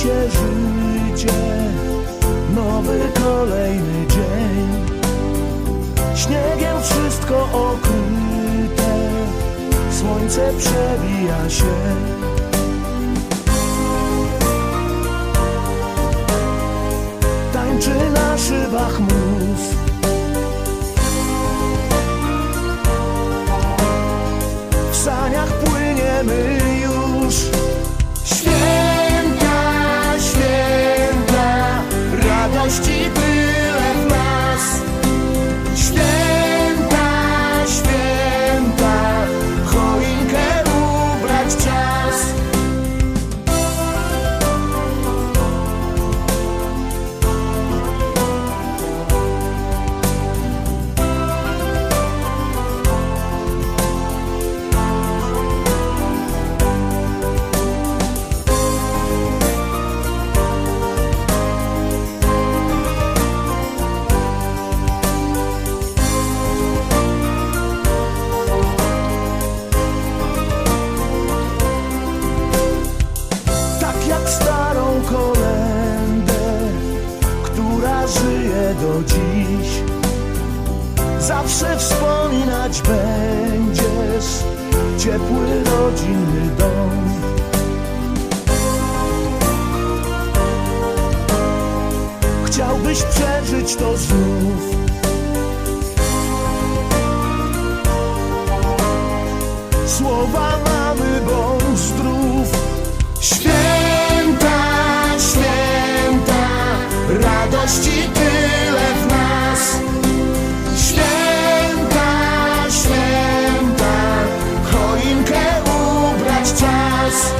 się życie, nowy kolejny dzień. Śniegiem wszystko okryte, słońce przebija się. Tańczy na szybach mróz. do dziś. Zawsze wspominać będziesz Ciepły rodzinny dom. Chciałbyś przeżyć to znów. Słowa miłości tyle w nas. Święta, święta, choinkę ubrać czas.